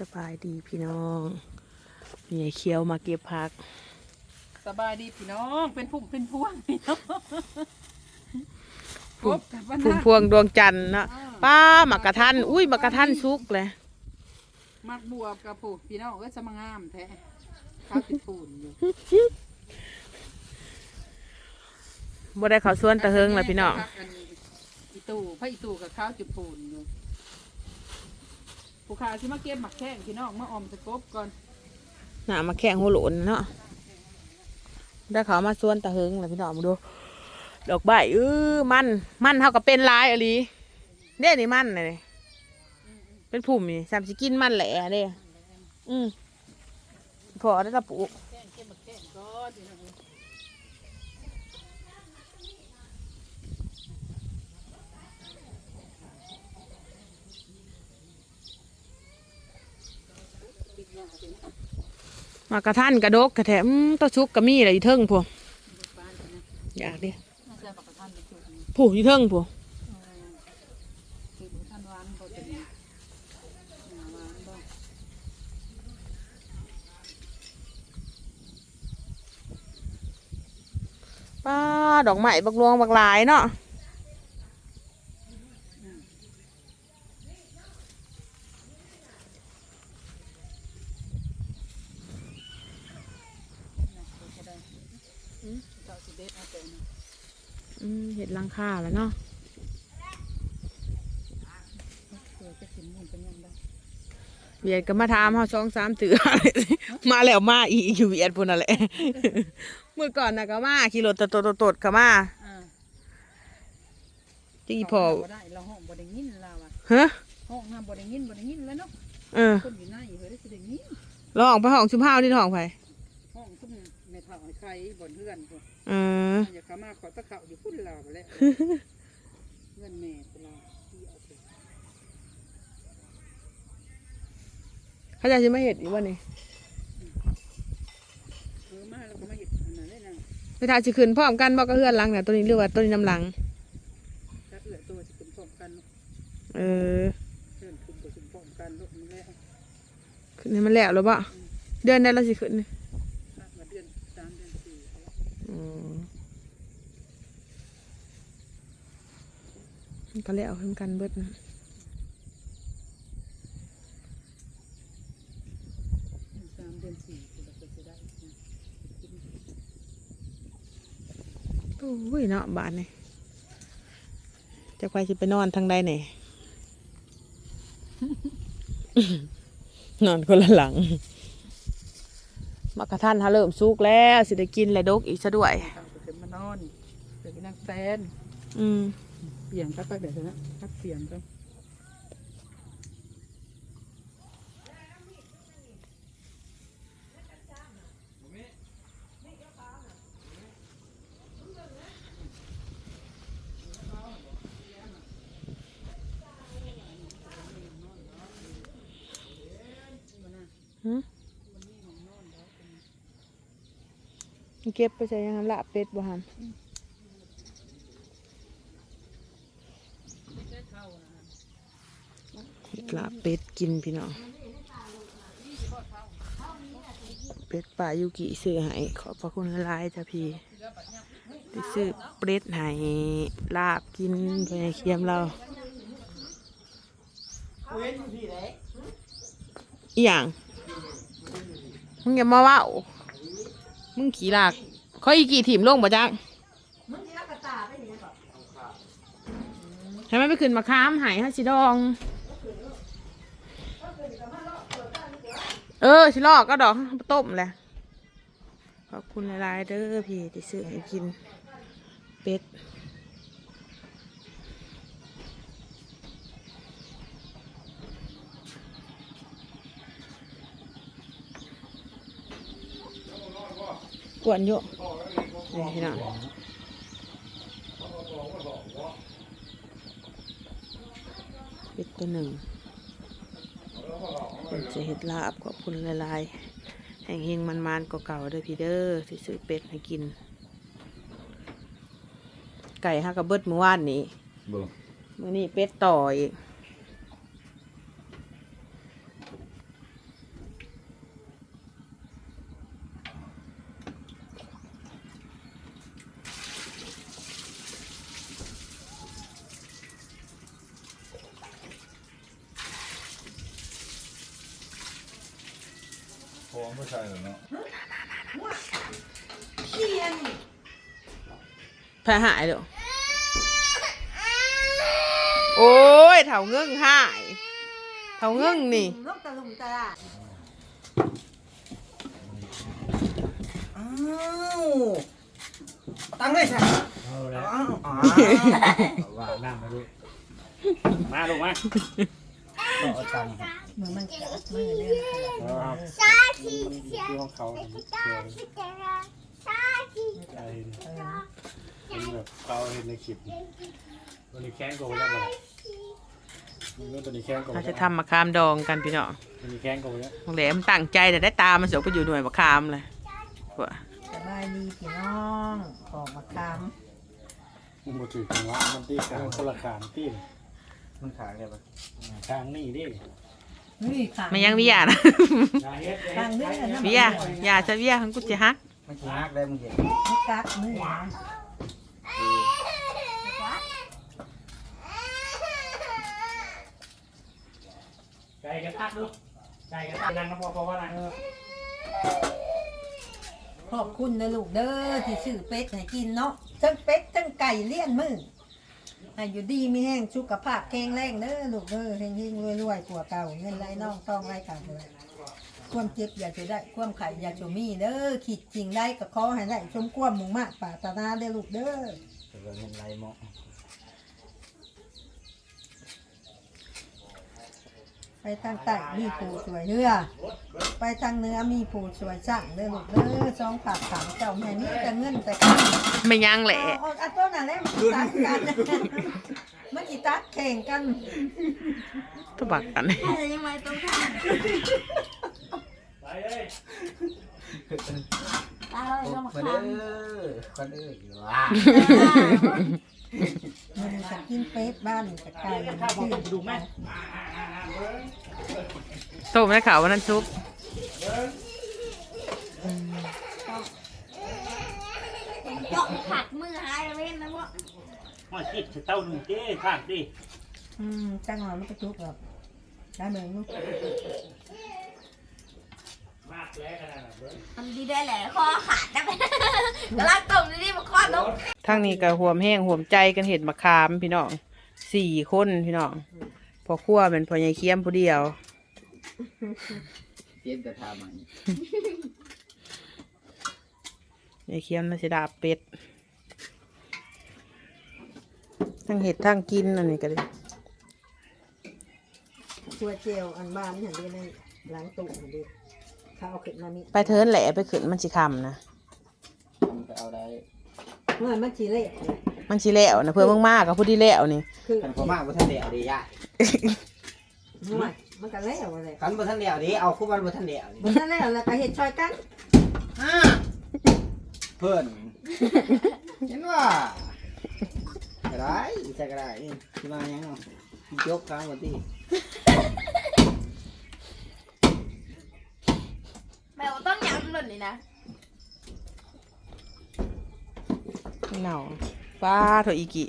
สบายดีพี่น้องมีไอ้เคี้ยวมาเก็บผัก สบายดีพี่น้องเป็นพุ่มเป็นพวงพี่น้องพบกับวันพุ่มนะพวงดวงจันทร์เนาะป้าหมักกระทันอุ้ยหมักกระทันสุกเลยมักบวบกับผูพี่น้องเอ้ยสมงามแท้ข้าวติดปูนอยู่บ่ได้เขาสวนตะเฮิงเลยพี่น้อง อีตู่พระอีตู่กับข้าวจุดปูนอยู่ ผู้ขาที่มาเก็บหมักแข้งพี่น้องมาออมสกบก่อนหน้ามาแข้งหัวโหลนเนาะได้เขามาสวนตะเฮงเลยพี่น้องมาดูดอกใบเออมันมันเท่ากับเป็นลายอะไรเนี่ยนี่มันเลยเป็นผุ่มนี่สามสิกินมันแหละเด้อืมพอได้ตะปลูก แข้งเก็บหมักแข้งก่อนพี่น้องเอ้ยปิดหน้าพี่น้อง มากระท่านกระดกกระแถมต้ชุกกระมี่อะไรอีเทิงพวอยากดิผู้อีเทิงพวป้าดอกไม้บักลวงบักลายเนาะ เก้าสิบเอ็ดเอาแต่นะอืมเห็ดหลังคาแล้วเนาะเผื่อจะสินมุนเป็นยังไงเวียดก็มาถามเฮาสองสามเถือ มาแล้วมาอีกอยู่เวียดพุ่นน่ะแหละเมื่อก่อนน่ะก็มาขี่รถตดๆๆๆก็มาอ่าตีพอบ่ได้เราห้องบ่ได้ยินเราอะฮะห้องน้ำบ่ได้ยินบ่ได้ยินแล้วเนาะเออคนอยู่ในอยู่เฮ้ยได้สิได้ยินลองไปห้องชุมพาวที่ห้องไผห้องซุ่มแม่เฒ่าให้ใครบ่นเฮือนพุ่นเอออย่าเข้ามาขอตะเขาอยู่พุ่นเราแหล้วเฮือนแม่ตลาดที่เอาไปเขาจะสิมาเฮ็ดอีกว่านี่เออมาแล้วก็มาเฮ็ดอันนั้นได้นะไปทาสิขึ้นพร้อมกันบ่ก็เฮือนหลังน่ะตัวนี้หรือว่าตัวนี้น้ำหลัง ถ้าเอื้อตัวสิขึ้นพร้อมกันเนาะเออเฮือนขึ้นตัวสิพร้อมกันลูกมันแล้วขึ้นให้มันแล้วหรือบ่เดือนได้แล้วสิขึ้นนี่ ถ้ามาเดือนสามเดือนสี่เอาละ อืมมัน ก็แล้วเพิ่มกันเบิดนะสามเดือนสี่คือเราจะได้นะโอ้ยเนาะบ้านนี่จะไปสิไปนอนทางใดไหนนอนคนละหลังมากระทันฮาเริ่มสุกแล้ว สิได้กินและดกอีกซะด้วยเอาไปขึ้นมานอนเดี๋ยวไปนั่งแฟนอืม เปลี่ยนพักไปเดี๋ยวนะพักเปลี่ยนก็เก็บไปใส่ยังละเป็ดบ่หันละ เป็ดกินพี่น้องเป็ดป่ายุกิซื้อให้ขอบพระคุณละลายๆจ้ะพี่ได้ซื้อเป็ดให้ลาบกินเพื่อให้เคียมเราอีหยังมึงอย่ามาเว่ามึงขี่ลากเขาอีกี่ถิ่มลงบ่จังให้มันไปขึ้นมาค้ามใหายฮะสิดอง เออชิลอกก็ดอกต้มแหละขอบคุณหลายเด้อพี่ที่ซื้อให้กินเป็ดกวนอยู่นี่พี่น้องเป็ดตัวหนึ่งเป็นจะเห็ดลาบขอบ คุณหลายๆแห่งเฮงมันมันๆก็เก่าๆเด้อพี่เด้อที่ซื้อเป็ดให้กิน ไก่ฮักกระเบิดเมื่อวานนี้เบิ่งมื่อนี้เป็ดต่ออีก พร้อมผู้ชายเหรอเนาะ แพ้ หายเด้อโอ้ยเถาเงื่งหายเถาเงื่งนี่นกตะลุมตะลาอ้าวตั้งได้ใช่เอาแล้วอ้าวอ้าวว่านั่งมาดูมาลูกมาเอาตังค์มือมันกัดมือเด้อเอาที่ของเขาใจ เป็นแบบเขาเห็นในคลิปตัวนี้แข้งโกยังไงตัวนี้แข้งโกเราจะทำมะขามดองกันพี่น้องตัวนี้แข้งโกยังโรงแรมตั้งใจแต่ได้ตามมันสกไปอยู่หน่วยมะขามเลยว่ะสบายดีพี่น้องออกมาคามมันมาถือของว่ามันตีขางคนละขางตีนมันขายได้ปะขางนี่ดินี่ค่ะมันยังวิยานะทางนี้นะวิยาอย่าจะวิยาของกูจะฮักมันขี้ฮักได้มึงเห็นมันกัดมือนะ ใจกระทักดูใจกระทักนั่งนะพอพอว่าอะไรขอบคุณนะลูกเด้อที่ซื้อเป็ดให้กินเนาะทั้งเป็ดทั้งไก่เลี้ยนมือให้อยู่ดีมีแห้งสุขภาพแข็งแรงเด้อลูกเด้อเฮงๆรวยๆกว่าเก่าเงินไหลน่องต้องไหลกันเลยความเจ็บอยากจะได้ความไข่อยากจะมีเด้อขีดจริงได้ก็ขอให้ได้สมความมุ่งมากปรารถนาเด้อลูกเด้อเดี๋ยวเงินไรหมอ ไปทางใต้มีผู้สวยเรือไปทางเหนือมีผู้สวยสั่งเด้อลูกเด้อสองปากสามเจ้าแม่นี่แต่เงินแต่ข้าวไม่ยังแหละเอาเอาเอาต้นอะไรมันสิตัดกันมันจีตัดแข่งกันตัวบักกัน ยังไงต้องทไปเลยำตาเราต้องมามาทเด้อคนอื่นอยู่ว่ะำมันจะ กินเป็ดบ้านจะไก่ข้าวพอดูไหมโตไม่ได้ข่าววันนั้นซุปเจาะผักมือหายเว้นนะวะมาคิดเต้าหนึ่งเจ้ข้างดิอืมจังหวะมันกระจุกหรอกได้เหมือนลูก มากแล้วขนาดนั้นทำดีได้แหละคอขาดได้ไหมกำลังกลมดีๆมาคอตกทั้งนี้ก็ห่วมแห้งห่วมใจกันเห็ดมะขามพี่น้องสี่คนพี่น้องพอขั้วเป็นพอใหญ่เคียมผู้เดียวเทียนกระทามันใหญ่เคียมน่าจะดาบเป็ด ทั้งเห็ดทั้งกินอันนี้ก็เลยตัวเจลอันบ้านนี่เห็นดีในหลังตู้เห็นดี ข้าวขึ้นมามีไปเทินแหละไปขึ้นมันสิคำนะมันไปเอาได้เมื่อมันชีเละมันสิแล้วนะเพื่อมึงมากกับผู้ที่แล้วนี่คือขันพอมากบ่ทันเดียวดีย่าห่วยมันก็แล้วอะไรขันบ่ทันเดียวดีเอาคู่บ้านบ่ทันเดียวดีบนนั้นแล้วแล้วก็เห็ดชอยกันอ่าเพื่อนเห็นว่าก็ได้ใช่ก็ได้นี่ที่มายังเนาะยกกลางวัน ที่แมวต้องย้ำเลยนี่นะเหนาป้าโถอีกิ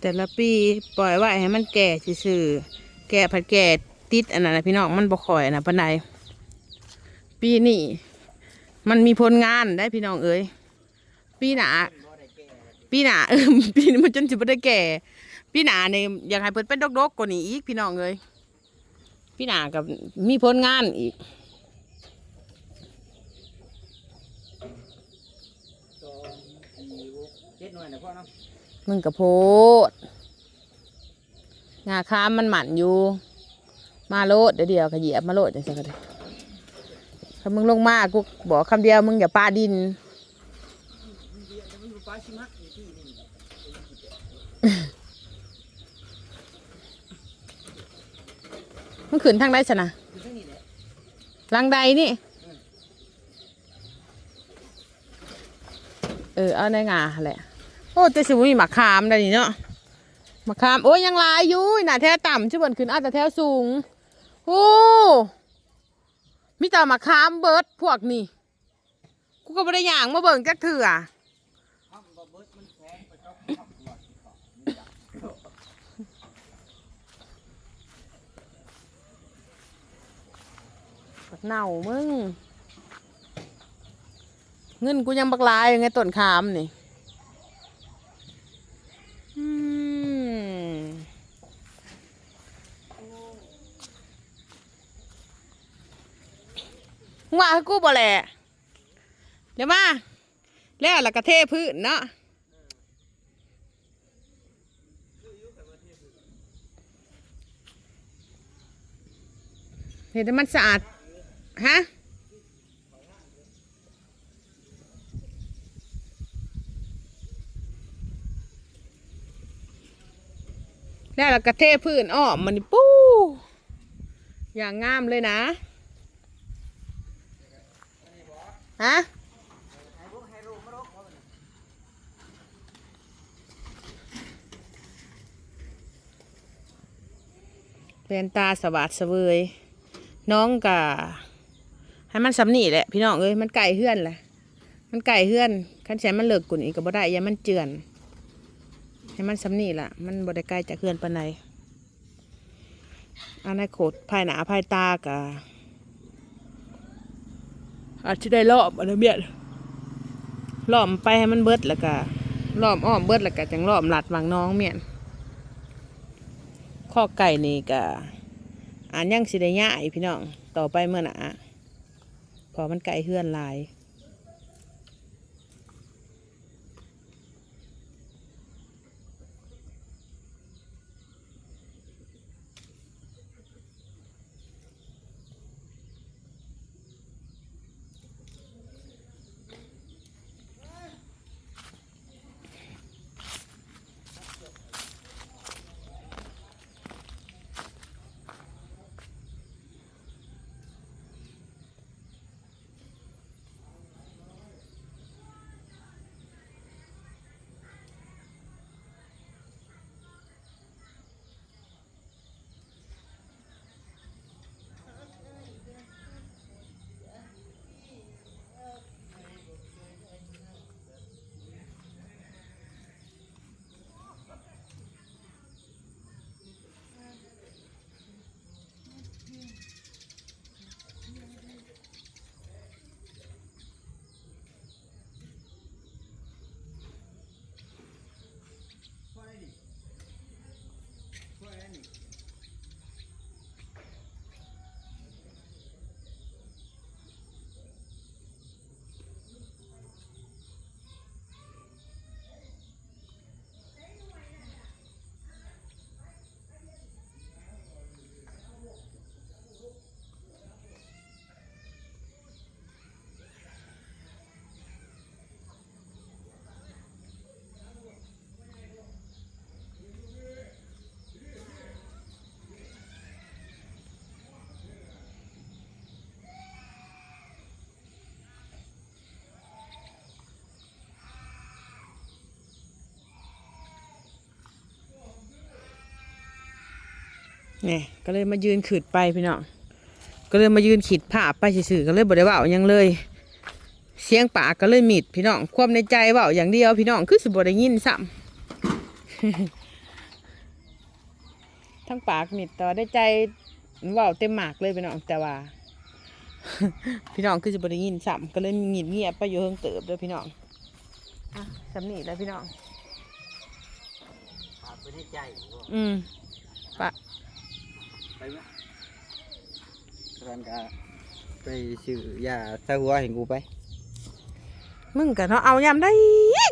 แต่ละปีปล่อยไว้ให้มันแก่ซื่อๆแก่ผัดแก่ติดอันนั้นนะพี่น้องมันบ่ข่อยนะปานใดปีนี้มันมีผลงานได้พี่น้องเอ้ยปีหนาปีหนาเออปีนี้มันจนสิบ่ได้แก่ ปีหนาเนี่ยอยากให้เพิ่นเป็นดกๆกว่านี้อีกพี่น้องเอ้ยปีหนากับมีผลงานอีกสองกเจ็ดหน่วยนะพ่อเนาะมึงกับโพดงาค้ามมันหมันอยู่ มาโลดเดี๋ยวเดียวขยียบมาโลดจังสักทีถ้ามึงลงมากูบอกคำเดียวมึงอย่าปาดิน มึงขืนทางใดชนะลังใดนี่ เออ เอาในงาแหละ โอ้แต่สิบ่มีหมากขามได้นี่เนาะหมากขาม โอ้ยยังลายอยู่หน้าแท้ต่ำชื่อเบิ่นขึ้นอาจจะแท้สูง โอ้มีแต่หมากขามเบิร์ดพวกนี่กูก็บ่ได้ย่างมาเบิ่งจักเถื่อ บักเน่ามึง เงินกูยังบักลายยู่ไงต้นขามนี่อืมมึงว่าให้กูบ่แหละเดี๋ยวมาแล้วล้วก็เทพื้นเนาะเห็นแต่มันสะอาด ฮะแล้วเราก็เทพื้นอ้อมมันปู้อย่างงามเลยนะฮะเป็นตาสวัสดเสวยน้องกะ ให้มันสำนีแหละพี่น้องเอ้ยมันไก่เฮือนแหละมันไก่เฮือนคันใช้มันเลิกกุนอีกก็บ่ได้ย่ามันเจือน ให้มันสำนีล่ะ มันบ่ได้ไกลจากเฮือนปานใดอนาคตภายหนาภายตากะอาจจะได้รอบอะไรเบียดล้อมไปให้มันเบิดแล้วก็ล้อมอ้อมเบิดแล้วก็จังล้อมหลัดวางน้องเมียนข้อไก่นี่ก็อ่านยังสิได้ย่ายพี่น้องต่อไปเมื่อหนา อมันไก่เฮือนหลาย นี่ยก็เลยมายืนขืดไปพี่น้องก็เลยมายืนขีดผ้าไปสื่อๆก็เลยบ่ได้เว่าหยังเลย เสียงปากก็เลยมิดพี่น้องความในใจเว่าอย่างเดียวพี่น้องคือสิบ่ได้ยินซ้ำทั้งปากมิดต่อได้ใจเว่าเต็มหมากเลยพี่น้องแต่ว่า พี่น้องคือสิบ่ได้ยินซ้ำก็เลยเงียบเงียบๆไปอยู่เฮิงเติบเด้อพี่น้องอะสำนีแล้วพี่น้องฝากไว้ในใจบ่อืมปะ ไปไหมร้านกาไปซื้อยาใส่หัวเห็นกูไป มึงกะเนาะเอายำได้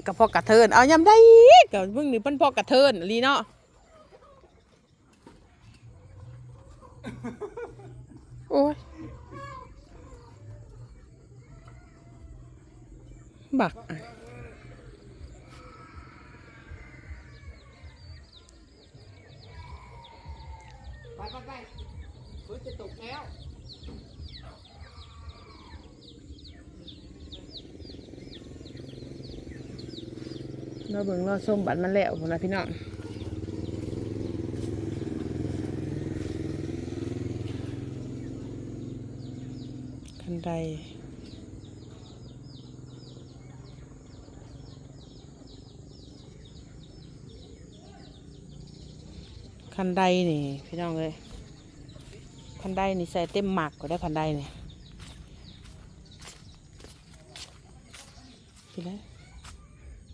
กับพอกระเทิน เอายำได้กับมึงนี่เป็นพอกระเทินลีเนาะโอ้ยบักอะ ไปไปไปฝนจะตกแล้วเราเบิ่งเราส้มบัตรมันแล้วพุ่นนะพี่น้องคันใด ขันไดนี่ พี่น้องเลยขันไดนี่ใส่เต็มหมักก็ได้ขันไดนี่พี่นะ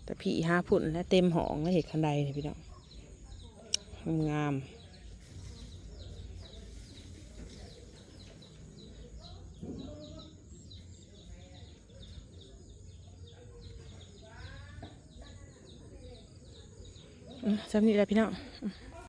แต่พี่ห้าพุ่นและเต็มหองและเห็ดขันไดนี่พี่น้องงามจำนี้แหละพี่น้อง